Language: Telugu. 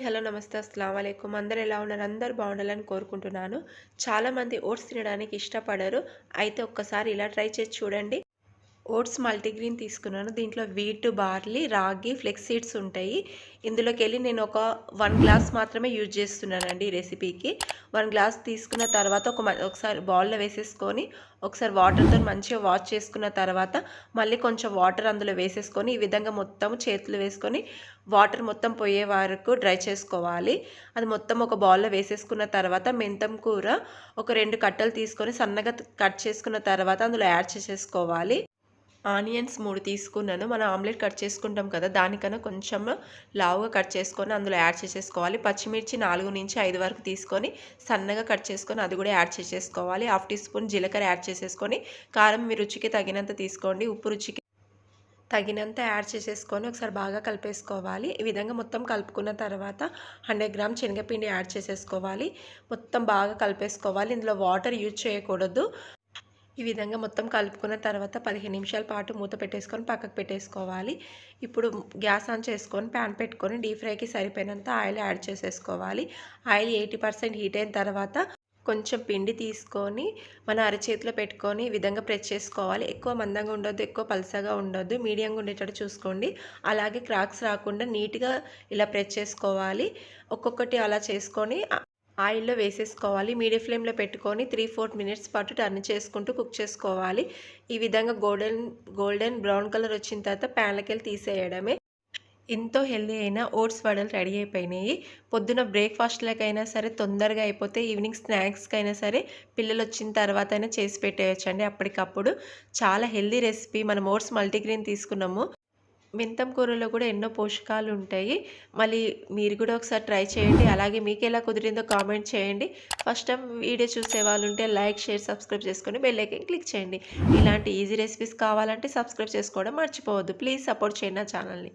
హలో నమస్తే అస్సలం అయికుం అందరు ఎలా ఉన్నారు? అందరు బాగుండాలని కోరుకుంటున్నాను. చాలామంది ఓట్స్ తినడానికి ఇష్టపడరు. అయితే ఒక్కసారి ఇలా ట్రై చేసి చూడండి. ఓట్స్ మల్టీగ్రీన్ తీసుకున్నాను. దీంట్లో wheat barley ragi flax seeds ఉంటాయి. ఇందులోకి వెళ్ళి నేను ఒక వన్ గ్లాస్ మాత్రమే యూజ్ చేస్తున్నానండి ఈ రెసిపీకి. వన్ గ్లాస్ తీసుకున్న తర్వాత ఒక ఒకసారి బౌల్లో వేసేసుకొని ఒకసారి వాటర్తో మంచిగా వాష్ చేసుకున్న తర్వాత మళ్ళీ కొంచెం వాటర్ అందులో వేసేసుకొని ఈ విధంగా మొత్తం చేతులు వేసుకొని వాటర్ మొత్తం పోయే వరకు డ్రై చేసుకోవాలి. అది మొత్తం ఒక బౌల్లో వేసేసుకున్న తర్వాత మెంతం కూర ఒక రెండు కట్టలు తీసుకొని సన్నగా కట్ చేసుకున్న తర్వాత అందులో యాడ్ చేసేసుకోవాలి. ఆనియన్స్ మూడు తీసుకున్నాను. మనం ఆమ్లెట్ కట్ చేసుకుంటాం కదా దానికన్నా కొంచెం లావుగా కట్ చేసుకొని అందులో యాడ్ చేసేసుకోవాలి. పచ్చిమిర్చి నాలుగు నుంచి ఐదు వరకు తీసుకొని సన్నగా కట్ చేసుకొని అది కూడా యాడ్ చేసేసుకోవాలి. హాఫ్ టీ స్పూన్ జీలకర్ర యాడ్ చేసేసుకొని కారం మీ రుచికి తగినంత తీసుకోండి. ఉప్పు రుచికి తగినంత యాడ్ చేసేసుకొని ఒకసారి బాగా కలిపేసుకోవాలి. ఈ విధంగా మొత్తం కలుపుకున్న తర్వాత హండ్రెడ్ గ్రామ్ శనగపిండి యాడ్ చేసేసుకోవాలి. మొత్తం బాగా కలిపేసుకోవాలి. ఇందులో వాటర్ యూజ్ చేయకూడదు. ఈ విధంగా మొత్తం కలుపుకున్న తర్వాత పదిహేను నిమిషాల పాటు మూత పెట్టేసుకొని పక్కకు పెట్టేసుకోవాలి. ఇప్పుడు గ్యాస్ ఆన్ చేసుకొని ప్యాన్ పెట్టుకొని డీప్ ఫ్రైకి సరిపోయినంత ఆయిల్ యాడ్ చేసేసుకోవాలి. ఆయిల్ ఎయిటీ పర్సెంట్ హీట్ అయిన తర్వాత కొంచెం పిండి తీసుకొని మన అరచేతిలో పెట్టుకొని ఈ విధంగా ప్రెస్ చేసుకోవాలి. ఎక్కువ మందంగా ఉండొద్దు ఎక్కువ పలసగా ఉండొద్దు. మీడియంగా ఉండేటట్టు చూసుకోండి. అలాగే క్రాక్స్ రాకుండా నీట్గా ఇలా ప్రెస్ చేసుకోవాలి. ఒక్కొక్కటి అలా చేసుకొని ఆయిల్లో వేసేసుకోవాలి. మీడియం ఫ్లేమ్లో పెట్టుకొని త్రీ ఫోర్ మినిట్స్ పాటు టర్న్ చేసుకుంటూ కుక్ చేసుకోవాలి. ఈ విధంగా గోల్డెన్ గోల్డెన్ బ్రౌన్ కలర్ వచ్చిన తర్వాత ప్యాన్లకెళ్ళి తీసేయడమే. ఎంతో హెల్దీ అయిన ఓట్స్ వడలు రెడీ అయిపోయినాయి. పొద్దున బ్రేక్ఫాస్ట్లకైనా సరే తొందరగా అయిపోతే ఈవినింగ్ స్నాక్స్కి అయినా సరే పిల్లలు వచ్చిన తర్వాత అయినా చేసి పెట్టేయచ్చండి అప్పటికప్పుడు. చాలా హెల్దీ రెసిపీ. మనం ఓట్స్ మల్టీగ్రీన్ తీసుకున్నాము. మెంతం కూరలో కూడా ఎన్నో పోషకాలు ఉంటాయి. మళ్ళీ మీరు కూడా ఒకసారి ట్రై చేయండి. అలాగే మీకు ఎలా కుదిరిందో కామెంట్ చేయండి. ఫస్ట్ టైం వీడియో చూసే వాళ్ళు ఉంటే లైక్ షేర్ సబ్స్క్రైబ్ చేసుకొని బెల్ ఐకన్ క్లిక్ చేయండి. ఇలాంటి ఈజీ రెసిపీస్ కావాలంటే సబ్స్క్రైబ్ చేసుకోవడం మర్చిపోవద్దు. ప్లీజ్ సపోర్ట్ చేయండి నా ఛానల్ని.